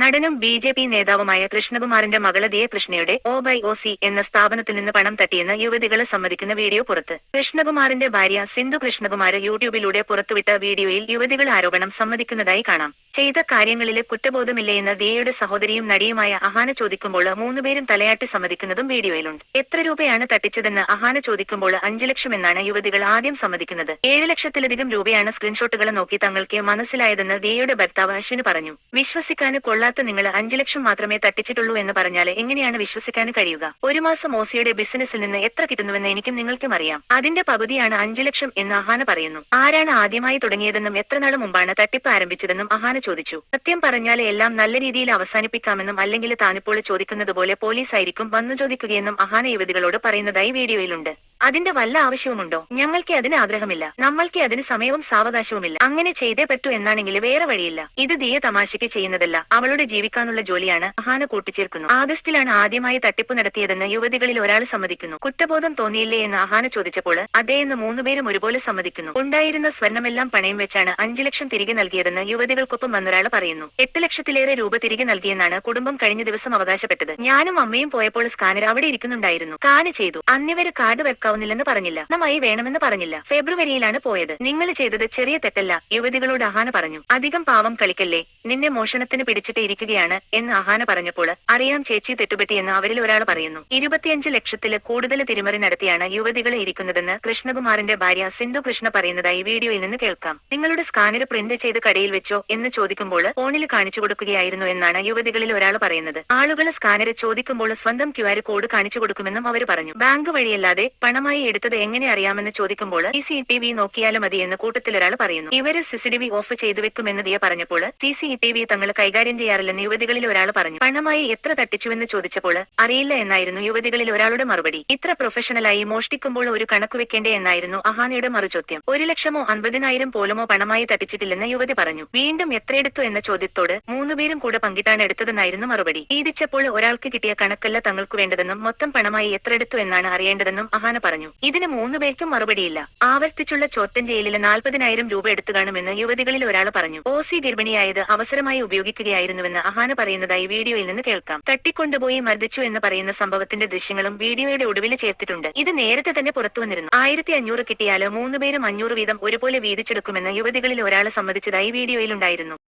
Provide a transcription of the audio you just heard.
നടനും B J P നേതാവുമായ കൃഷ്ണകുമാറിന്റെ മകൾ ദിയ കൃഷ്ണയുടെ ഒ ബൈ ഒ സി എന്ന സ്ഥാപനത്തിൽ നിന്ന് പണം തട്ടിയെന്ന് യുവതികളെ സമ്മതിക്കുന്ന വീഡിയോ പുറത്ത്. കൃഷ്ണകുമാറിന്റെ ഭാര്യ സിന്ധു കൃഷ്ണകുമാര് യൂട്യൂബിലൂടെ പുറത്തുവിട്ട വീഡിയോയിൽ യുവതികൾ ആരോപണം സമ്മതിക്കുന്നതായി കാണാം. ചെയ്ത കാര്യങ്ങളിലെ കുറ്റബോധമില്ലയെന്ന് ദിയയുടെ സഹോദരിയും നടിയുമായ അഹാന ചോദിക്കുമ്പോൾ മൂന്നുപേരും തലയാട്ടി സമ്മതിക്കുന്നതും വീഡിയോയിലുണ്ട്. എത്ര രൂപയാണ് തട്ടിച്ചതെന്ന് അഹാന ചോദിക്കുമ്പോൾ അഞ്ചു ലക്ഷം എന്നാണ് യുവതികൾ ആദ്യം സമ്മതിക്കുന്നത്. ഏഴ് ലക്ഷത്തിലധികം രൂപയാണ് സ്ക്രീൻഷോട്ടുകൾ നോക്കി തങ്ങൾക്ക് മനസ്സിലായതെന്ന് ദിയയുടെ ഭർത്താവ് അശ്വിന് പറഞ്ഞു. വിശ്വസിക്കാന് കൊള്ളാത്ത നിങ്ങൾ അഞ്ചു ലക്ഷം മാത്രമേ തട്ടിച്ചിട്ടുള്ളൂ എന്ന് പറഞ്ഞാൽ എങ്ങനെയാണ് വിശ്വസിക്കാൻ കഴിയുക? ഒരു മാസം ഓസിയുടെ ബിസിനസ്സിൽ നിന്ന് എത്ര കിട്ടുന്നുവെന്ന് എനിക്കും നിങ്ങൾക്കും അറിയാം. അതിന്റെ പകുതിയാണ് അഞ്ചു ലക്ഷം എന്ന് അഹാന പറയുന്നു. ആരാണ് ആദ്യമായി തുടങ്ങിയതെന്നും എത്ര നാൾ മുമ്പാണ് തട്ടിപ്പ് ആരംഭിച്ചതെന്നും അഹാന ചോദിച്ചു. സത്യം പറഞ്ഞാൽ എല്ലാം നല്ല രീതിയിൽ അവസാനിപ്പിക്കാമെന്നും അല്ലെങ്കിൽ താനിപ്പോൾ ചോദിക്കുന്നത് പോലെ പോലീസ് ആയിരിക്കും വന്നു ചോദിക്കുകയെന്നും അഹാന യുവതികളോട് പറയുന്നതായി വീഡിയോയിലുണ്ട്. അതിന്റെ വല്ല ആവശ്യവുമുണ്ടോ? ഞങ്ങൾക്ക് അതിന് ആഗ്രഹമില്ല. നമ്മൾക്ക് അതിന് സമയവും സാവകാശവുമില്ല. അങ്ങനെ ചെയ്തേ പറ്റൂ എന്നാണെങ്കിൽ വേറെ വഴിയില്ല. ഇത് ദിയ തമാശയ്ക്ക് ചെയ്യുന്നതല്ല. അവളുടെ ജീവിക്കാനുള്ള ജോലിയാണ് മഹാന കൂട്ടിച്ചേർക്കുന്നു ആഗസ്റ്റിലാണ് ആദ്യമായി തട്ടിപ്പ് നടത്തിയതെന്ന് യുവതികളിൽ ഒരാൾ സമ്മതിക്കുന്നു. കുറ്റബോധം തോന്നിയില്ലേ എന്ന് അഹാന ചോദിച്ചപ്പോൾ എന്ന് മൂന്നുപേരും ഒരുപോലെ സമ്മതിക്കുന്നു. ഉണ്ടായിരുന്ന സ്വർണമെല്ലാം പണയം വെച്ചാണ് അഞ്ചു ലക്ഷം തിരികെ നൽകിയതെന്ന് യുവതികൾക്കൊപ്പം വന്നൊരാൾ പറയുന്നു. എട്ട് ലക്ഷത്തിലേറെ രൂപ തിരികെ നൽകിയെന്നാണ് കുടുംബം കഴിഞ്ഞ ദിവസം അവകാശപ്പെട്ടത്. ഞാനും അമ്മയും പോയപ്പോൾ സ്കാനർ അവിടെ ഇരിക്കുന്നുണ്ടായിരുന്നു. കാന് ചെയ്തു. അന്നിവര് കാർഡ് വെക്കാവുന്നില്ലെന്ന് പറഞ്ഞില്ല. നന്നായി വേണമെന്ന് പറഞ്ഞില്ല. ഫെബ്രുവരിയിലാണ് പോയത്. നിങ്ങൾ ചെയ്തത് ചെറിയ തെറ്റല്ല യുവതികളോട് അഹാന പറഞ്ഞു. അധികം പാവം കളിക്കല്ലേ നിന്നെ മോഷണത്തിന് പിടിച്ചിട്ട് ഇരിക്കുകയാണ് എന്ന് അഹാന പറഞ്ഞപ്പോൾ അറിയാം ചേച്ചി തെറ്റുപറ്റിയെന്ന് അവരിൽ ഒരാൾ പറയുന്നു. ഇരുപത്തിയഞ്ച് ലക്ഷത്തിൽ കൂടുതൽ തിരിമറി നടത്തിയാണ് യുവതികളെ ഇരിക്കുന്നതെന്ന് കൃഷ്ണകുമാറിന്റെ ഭാര്യ സിന്ധു കൃഷ്ണ പറയുന്നതായി വീഡിയോയിൽ നിന്ന് കേൾക്കാം. നിങ്ങളുടെ സ്കാനർ പ്രിന്റ് ചെയ്ത് കടയിൽ വെച്ചോ എന്ന് ചോദിക്കുമ്പോൾ ഫോണിൽ കാണിച്ചു കൊടുക്കുകയായിരുന്നു എന്നാണ് യുവതികളിൽ ഒരാൾ പറയുന്നത്. ആളുകൾ സ്കാനർ ചോദിക്കുമ്പോൾ സ്വന്തം ക്യു കോഡ് കാണിച്ചു കൊടുക്കുമെന്നും അവർ പറഞ്ഞു. ബാങ്ക് വഴിയല്ലാതെ പണമായി എടുത്തത് എങ്ങനെ അറിയാമെന്ന് ചോദിക്കുമ്പോൾ സി ടി വി നോക്കിയാലും മതി എന്ന് കൂട്ടത്തിൽ ഒരാൾ പറയുന്നു. ഇവർ സി ടി വി ഓഫ് ചെയ്തു വെക്കുമെന്ന് ദിയ പറഞ്ഞപ്പോൾ സി സി ടി വി തങ്ങൾ കൈകാര്യം ചെയ്യാറില്ലെന്ന് യുവതികളിൽ ഒരാൾ പറഞ്ഞു. പണമായി എത്ര തട്ടിച്ചുവെന്ന് ചോദിച്ചപ്പോൾ അറിയില്ല എന്നായിരുന്നു യുവതികളിൽ ഒരാളുടെ മറുപടി. ഇത്ര പ്രൊഫഷണലായി മോഷ്ടിക്കുമ്പോൾ ഒരു കണക്ക് വെക്കേണ്ടേ എന്നായിരുന്നു അഹാനയുടെ മറുചോദ്യം. ഒരു ലക്ഷമോ അൻപതിനായിരം പോലുമോ പണമായി തട്ടിച്ചിട്ടില്ലെന്ന് യുവതി പറഞ്ഞു. വീണ്ടും എത്രയെടുത്തു എന്ന ചോദ്യത്തോട് മൂന്നുപേരും കൂടെ പങ്കിട്ടാണ് എടുത്തതെന്നായിരുന്നു മറുപടി. വീതിച്ചപ്പോൾ ഒരാൾക്ക് കിട്ടിയ കണക്കല്ല തങ്ങൾക്ക് വേണ്ടതെന്നും മൊത്തം പണമായി എത്ര എടുത്തു എന്നാണ് അറിയേണ്ടതെന്നും അഹാന പറഞ്ഞു. ഇതിന് മൂന്നുപേർക്കും മറുപടിയില്ല. ആവർത്തിച്ചുള്ള ചോത്തൻ ജയിലിൽ നാൽപ്പതിനായിരം രൂപ എടുത്തു കാണുമെന്ന് യുവതികളിൽ ഒരാൾ പറഞ്ഞു. ഓസി ഗർഭിണിയായത് അവസരമായി ഉപയോഗിക്കുകയായിരുന്നുവെന്ന് അഹാന പറയുന്നതായി വീഡിയോയിൽ നിന്ന് കേൾക്കാം. തട്ടിക്കൊണ്ടുപോയി മർദ്ദിച്ചു എന്ന് പറയുന്ന സംഭവത്തിന്റെ ദൃശ്യങ്ങളും വീഡിയോയുടെ ഒടുവിൽ ചേർത്തിട്ടുണ്ട്. ഇത് നേരത്തെ തന്നെ പുറത്തു വന്നിരുന്നു. ആയിരത്തി അഞ്ഞൂറ് കിട്ടിയാൽ മൂന്നുപേരും അഞ്ഞൂറ് വീതം ഒരുപോലെ വീതിച്ചെടുക്കുമെന്ന് യുവതികളിൽ ഒരാൾ സമ്മതിച്ചതായി വീഡിയോയിലുണ്ടായിരുന്നു